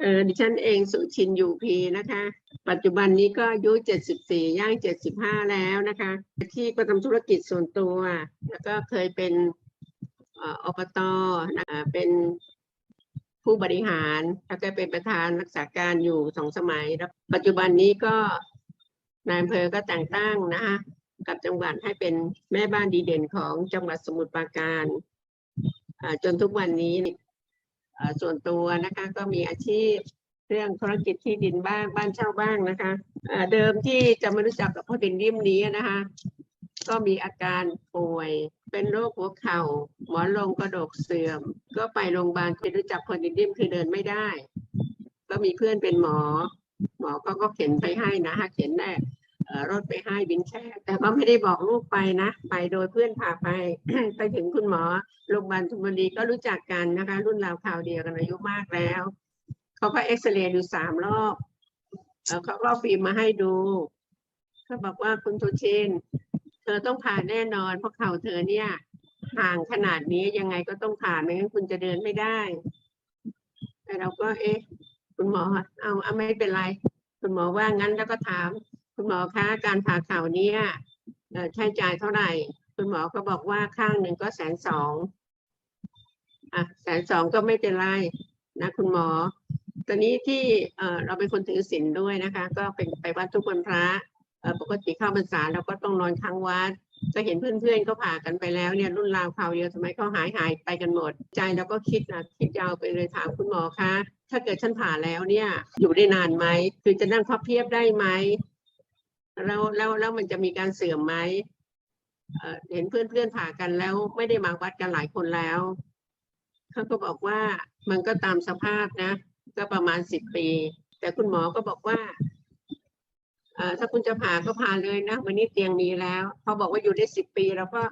เออดิฉันเองสุชินอยู่พีนะคะ ปัจจุบันนี้ก็อายุเจ็ดสิบสี่ย่างเจ็ดสิบห้าแล้วนะคะ ที่ก็ทำธุรกิจส่วนตัว แล้วก็เคยเป็นเอ่ออบตนะเป็นผู้บริหาร แล้วก็เป็นประธานรักษาการอยู่สองสมัย แล้วปัจจุบันนี้ก็นายอำเภอก็แต่งตั้งนะคะกับจังหวัดให้เป็นแม่บ้านดีเด่นของจังหวัดสมุทรปราการจนทุกวันนี้ ส่วนตัวนะคะ ก็มีอาชีพเรื่องธุรกิจที่ดินบ้างบ้านเช่าบ้างนะคะเอ่อเดิมที่จะมารู้จักกับพ่อดินริมนี้นะคะ ก็มีอาการป่วย เป็นโรคหัวเข่า หมอนรองกระดูกเสื่อม ก็ไปโรงพยาบาลที่รู้จักพ่อดินริมคือเดินไม่ได้ ก็มีเพื่อนเป็นหมอ หมอก็ก็เข็นไปให้นะคะเข็นได้ รถไปให้บินแช่แต่ก็ไม่ได้บอกลูกไปนะ ไปโดยเพื่อนพาไป ไปถึงคุณหมอโรงพยาบาลธนบุรีก็รู้จักกันนะคะ รุ่นราวคราวเดียวกันอายุมากแล้วเขาก็เอ็กซเรย์ดูสามรอบเขาก็ฟิล์มมาให้ดูเขาบอกว่าคุณทุชินเธอต้องผ่าแน่นอน เพราะเข่าเธอเนี่ยห่างขนาดนี้ยังไงก็ต้องผ่าไม่งั้นคุณจะเดินไม่ได้ แต่เราก็เอ๊ะ คุณหมอเอาเอาไม่เป็นไร คุณหมอว่างั้นแล้วก็ถาม คุณหมอคะการผ่าเข่าเนี่ยใช้จ่ายเท่าไหร่ คุณหมอก็บอกว่าข้างหนึ่งก็แสนสองอะแสนสองก็ไม่เป็นไรนะคุณหมอ ตอนนี้ที่เราเป็นคนถือศีลด้วยนะคะ ก็เป็นไปวัดทุกวันพระปกติเข้าพรรษาเราก็ต้องนอนค้างวัดก็เห็นเพื่อนๆก็ผ่ากันไปแล้วเนี่ยรุ่นราวคราวเดียวทำไมเขาหายหายไปกันหมด ใจเราก็คิดนะคิดยาวไปเลยถามคุณหมอคะ ถ้าเกิดฉันผ่าแล้วเนี่ยอยู่ได้นานไหมคือจะนั่งพับเพียบได้ไหม แล้วแล้วแล้วมันจะมีการเสื่อมไหมเห็นเพื่อนเพื่อนผ่ากันแล้ว ไม่ได้มาวัดกันหลายคนแล้วเขาก็บอกว่ามันก็ตามสภาพนะ ก็ประมาณสิบปี แต่คุณหมอก็บอกว่าถ้าคุณจะผ่าก็ผ่าเลยนะ วันนี้เตียงมีแล้วพอบอกว่าอยู่ได้สิบปีแล้วก็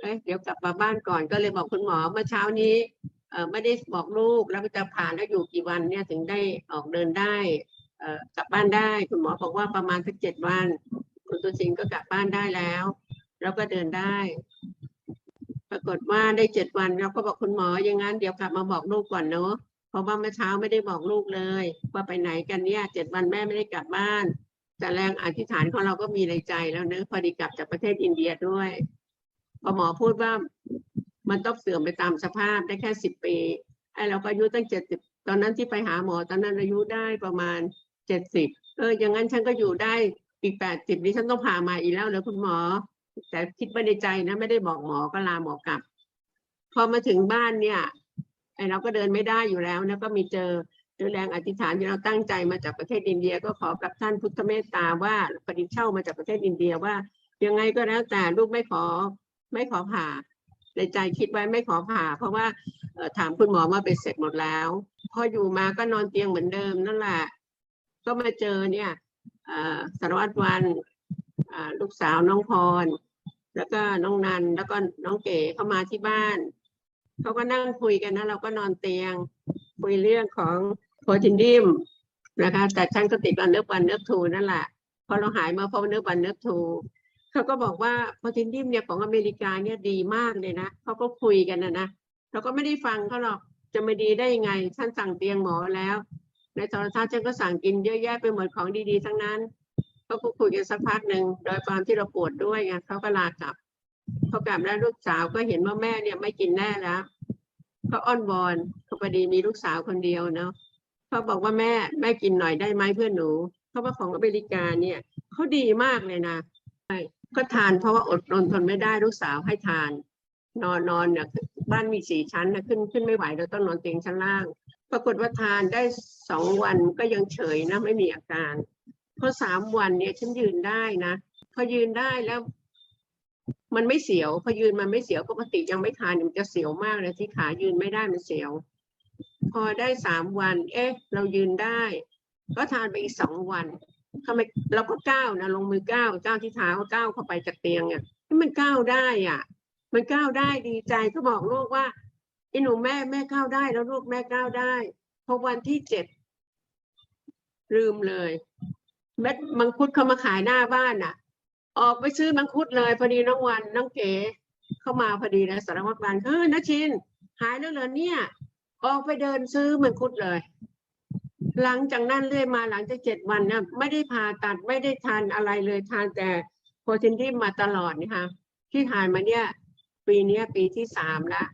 เอ้ยเดี๋ยวกลับมาบ้านก่อนก็เลยบอกคุณหมอเมื่อเช้านี้ไม่ได้บอกลูกแล้วจะผ่าแล้วอยู่กี่วันเนี่ยถึงได้ออกเดินได้ กลับบ้านได้ คุณหมอบอกว่าประมาณสักเจ็ดวัน คุณตุชินก็กลับบ้านได้แล้ว แล้วก็เดินได้ ปรากฏว่าได้เจ็ดวันเราก็บอกคุณหมออย่างนั้นเดี๋ยวกลับมาบอกลูกก่อนเนาะเพราะว่าเมื่อเช้าไม่ได้บอกลูกเลย ว่าไปไหนกันเนี่ยเจ็ดวันแม่ไม่ได้กลับบ้านแต่แรงอธิษฐานของเราก็มีในใจแล้วเนอะพอดีกลับจากประเทศอินเดียด้วยพอหมอพูดว่ามันต้องเสื่อมไปตามสภาพได้แค่สิบปีไอ้เราก็อายุตั้งเจ็ดสิบตอนนั้นที่ไปหาหมอตอนนั้นอายุได้ประมาณ เจ็ดสิบเอออย่างนั้นฉันก็อยู่ได้อีกแปดสิบนี้ฉันต้องผ่ามาอีกแล้วเหรอคุณหมอ แต่คิดไว้ในใจนะไม่ได้บอกหมอก็ลาหมอกลับ พอมาถึงบ้านเนี่ยไอเราก็เดินไม่ได้อยู่แล้วนะก็มีเจอเจอแรงอธิษฐานที่เราตั้งใจมาจากประเทศอินเดีย ก็ขอกับท่านพุทธเมตตาว่าปฏิเช่ามาจากประเทศอินเดียว่า ยังไงก็แล้วแต่ลูกไม่ขอไม่ขอผ่า ในใจคิดไว้ไม่ขอผ่า เพราะว่าถามคุณหมอมาเป็นเสร็จหมดแล้ว พออยู่มาก็นอนเตียงเหมือนเดิมนั่นแหละ ก็มาเจอเนี่ยสารวัตรวันลูกสาวน้องพร แล้วก็น้องนันแล้วก็น้องเก๋เข้ามาที่บ้านเขาก็นั่งคุยกันนะเราก็นอนเตียง คุยเรื่องของโพจินดิมนะคะ แต่ฉันก็ติดวันเนื้อวันเนื้อทูนั่นแหละพอเราหายมาพบเนื้อวันเนื้อทูเขาก็บอกว่าโพจินดิมเนี่ยของอเมริกาเนี่ยดีมากเลยนะเขาก็คุยกันนะนะเราก็ไม่ได้ฟังเขาหรอกจะไม่ดีได้ยังไง ฉันสั่งเตียงหมอแล้ว ในโทรทัศน์ฉันก็สั่งกินเยอะแยะไปหมดของดีๆ ทั้งนั้นเขาก็คุยกันสักพักหนึ่งโดยความที่เราปวดด้วยไงเขาก็ลากลับเขากลับแล้วลูกสาวก็เห็นว่าแม่เนี่ยไม่กินแน่แล้วเขาอ้อนวอนเขาพอดีมีลูกสาวคนเดียวเนาะเขาบอกว่าแม่แม่กินหน่อยได้ไหมเพื่อนหนูเพราว่าของอเมริกาเนี่ยเขาดีมากเลยนะใช่ก็ทานเพราะว่าอดรนทนไม่ได้ลูกสาวให้ทาน นอนนอนเนี่ยบ้านมีสี่ชั้นนะขึ้นขึ้นไม่ไหวเราต้องนอนเตียงชั้นล่าง ปรากฏว่าทานได้สองวันก็ยังเฉยนะไม่มีอาการพราะสามวันเนี่ยฉันยืนได้นะพอยืนได้แล้ว มันไม่เสียว พอยืนมันไม่เสียวปกติยังไม่ทานมันจะเสียวมากเลยที่ขายืนไม่ได้มันเสียว พอได้สามวัน เอ๊ะ เรายืนได้ ก็ทานไปอีกสองวันทำไมเราก็ก้าวนะลงมือก้าวก้าวที่เท้าก้าวเข้าไปจากเตียงอะให้มันก้าวได้อะ มันก้าวได้ดีใจก็บอกโลกว่า อ้หนูแม่แม่ก้าวได้แล้วลูกแม่ก้าวได้ พอวันที่เจ็ดลืมเลย เม็ดมังคุดเขามาขายหน้าบ้านน่ะ ออกไปซื้อมังคุดเลย พอดีน้องวันน้องเก๋เข้ามาพอดีนะสารวัตรวันเฮ้ยนะชิน หายแล้วเหรอเนี่ย ออกไปเดินซื้อมังคุดเลย หลังจากนั้นเรื่อยมาหลังจากเจ็ดวันนะไม่ได้ผ่าตัดไม่ได้ทานอะไรเลยทานแต่โพเทนที่มาตลอดนะคะที่ทานมาเนี่ย ปีเนี้ยปีที่สามละ